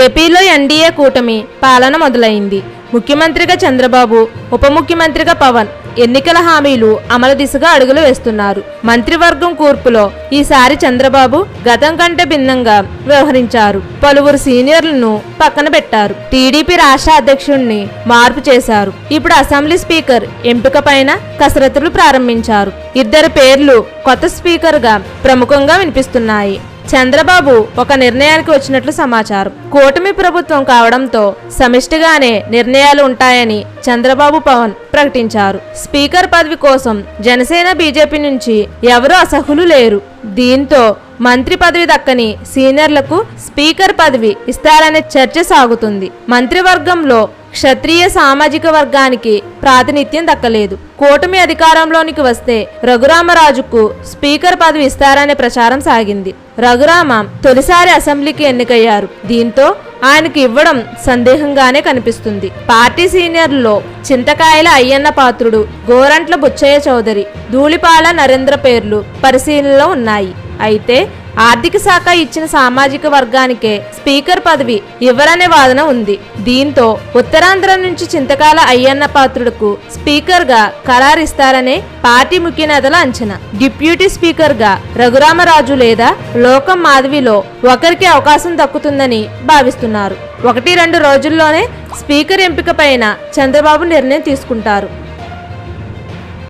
ఏపీలో ఎన్డీఏ కూటమి పాలన మొదలైంది. ముఖ్యమంత్రిగా చంద్రబాబు ఉప ముఖ్యమంత్రిగా పవన్ ఎన్నికల హామీలు అమలు దిశగా అడుగులు వేస్తున్నారు. మంత్రివర్గం కూర్పులో ఈసారి చంద్రబాబు గతం కంటే భిన్నంగా వ్యవహరించారు. పలువురు సీనియర్లను పక్కన పెట్టారు. టీడీపీ రాష్ట్ర అధ్యక్షుడిని మార్పు చేశారు. ఇప్పుడు అసెంబ్లీ స్పీకర్ ఎంపిక పైన కసరత్తులు ప్రారంభించారు. ఇద్దరు పేర్లు కొత్త స్పీకర్గా ప్రముఖంగా వినిపిస్తున్నాయి. చంద్రబాబు ఒక నిర్ణయానికి వచ్చినట్లు సమాచారం. కూటమి ప్రభుత్వం కావడంతో సమిష్టిగానే నిర్ణయాలు ఉంటాయని చంద్రబాబు పవన్ ప్రకటించారు. స్పీకర్ పదవి కోసం జనసేన బీజేపీ నుంచి ఎవరూ అసహులు లేరు. దీంతో మంత్రి పదవి దక్కని సీనియర్లకు స్పీకర్ పదవి ఇస్తారనే చర్చ సాగుతుంది. మంత్రివర్గంలో క్షత్రియ సామాజిక వర్గానికి ప్రాతినిధ్యం దక్కలేదు. కూటమి అధికారంలోనికి వస్తే రఘురామరాజుకు స్పీకర్ పదవి ఇస్తారనే ప్రచారం సాగింది. రఘురామ తొలిసారి అసెంబ్లీకి ఎన్నికయ్యారు. దీంతో ఆయనకు ఇవ్వడం సందేహంగానే కనిపిస్తుంది. పార్టీ సీనియర్లో చింతకాయల అయ్యన్న పాత్రుడు గోరంట్ల బుచ్చయ్య చౌదరి ధూళిపాల నరేంద్ర పేర్లు పరిశీలనలో ఉన్నాయి. అయితే ఆర్థిక శాఖ ఇచ్చిన సామాజిక వర్గానికే స్పీకర్ పదవి ఇవ్వరనే వాదన ఉంది. దీంతో ఉత్తరాంధ్ర నుంచి చింతకాల అయ్యన్న పాత్రుడుకు స్పీకర్గా ఖరారిస్తారనే పార్టీ ముఖ్య నేతల అంచనా. డిప్యూటీ స్పీకర్గా రఘురామరాజు లేదా లోకం మాధవిలో ఒకరికి అవకాశం దక్కుతుందని భావిస్తున్నారు. ఒకటి రెండు రోజుల్లోనే స్పీకర్ ఎంపిక పైన చంద్రబాబు నిర్ణయం తీసుకుంటారు.